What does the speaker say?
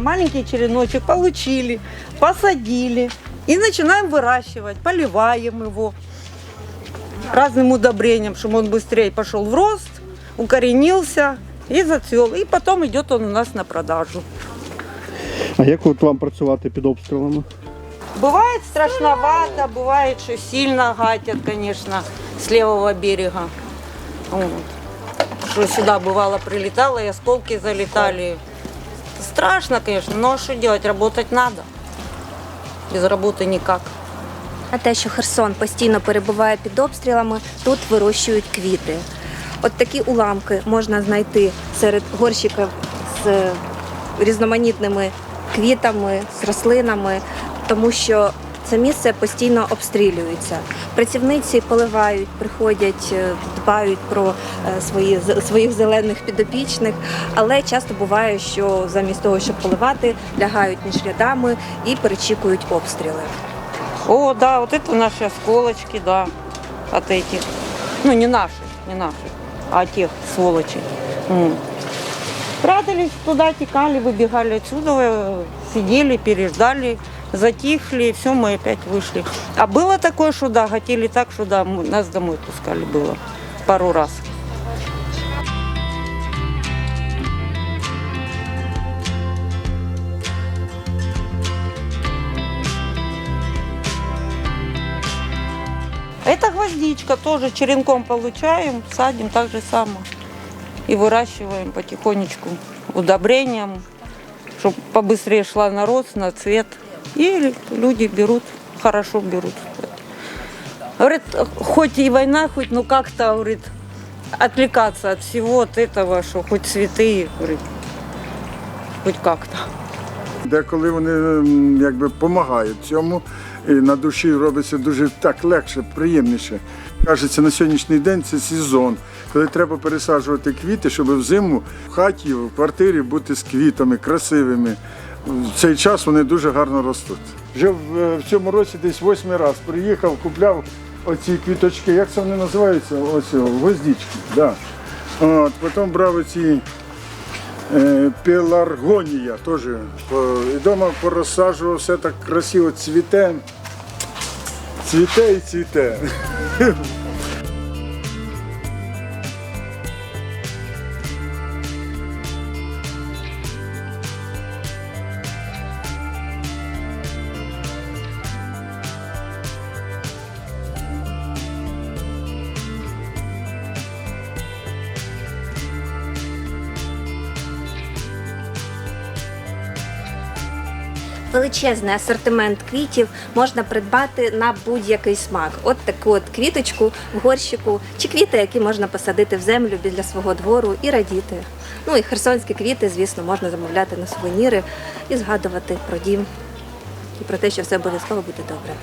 Маленький череночек получили, посадили и начинаем выращивать, поливаем его разным удобрением, чтобы он быстрее пошел в рост, укоренился и зацвел. И потом идет он у нас на продажу. А як от вам працювати під обстрілами? Бывает страшновато, бывает, что сильно гатят, конечно, с левого берега. Вот. Что сюда бывало прилетало, и осколки залетали. Страшно, конечно, но что делать, работать надо. Без работы никак. А те, що Херсон постійно перебуває під обстрілами, тут вирощують квіти. От такі уламки можна знайти серед горщиків з різноманітними квітами, з рослинами, тому що це місце постійно обстрілюється. Працівниці поливають, приходять, е, дбають про е, свої, своїх зелених підопічних, але часто буває, що замість того, щоб поливати, лягають між рядами і перечікують обстріли. О, да, вот это наши осколочки, да, от этих. Ну, не наши, не наши, а тех сволочей. М. Прятались туда, текали, выбегали отсюда, э, сидели, переждали, затихли, и все, мы опять вышли. А было такое, что да, хотели так, что да, мы- нас домой пускали было пару раз. Это гвоздичка, тоже черенком получаем, садим так же само. И выращиваем потихонечку удобрением, чтобы побыстрее шла на рост, на цвет. И люди берут, хорошо берут. Говорит, хоть и война, хоть ну как-то, говорит, отвлекаться от всего от этого, что хоть цветы, говорит, хоть как-то. Деколи вони якби допомагають цьому, і на душі робиться дуже так легше, приємніше. Кажеться, на сьогоднішній день це сезон, коли треба пересаджувати квіти, щоб взиму в хаті, в квартирі бути з квітами, красивими. В цей час вони дуже гарно ростуть. Вже в, в цьому році десь восьмий раз приїхав, купляв оці квіточки, як це вони називаються? Ось о, гвоздички. Да. От, потім брав оці Е, Пеларгонія теж. І вдома порозсаджував, все так красиво цвіте. Цвіте і цвіте. Величезний асортимент квітів можна придбати на будь-який смак. От таку от квіточку в горщику, чи квіти, які можна посадити в землю біля свого двору і радіти. Ну і херсонські квіти, звісно, можна замовляти на сувеніри і згадувати про дім і про те, що все обов'язково буде добре.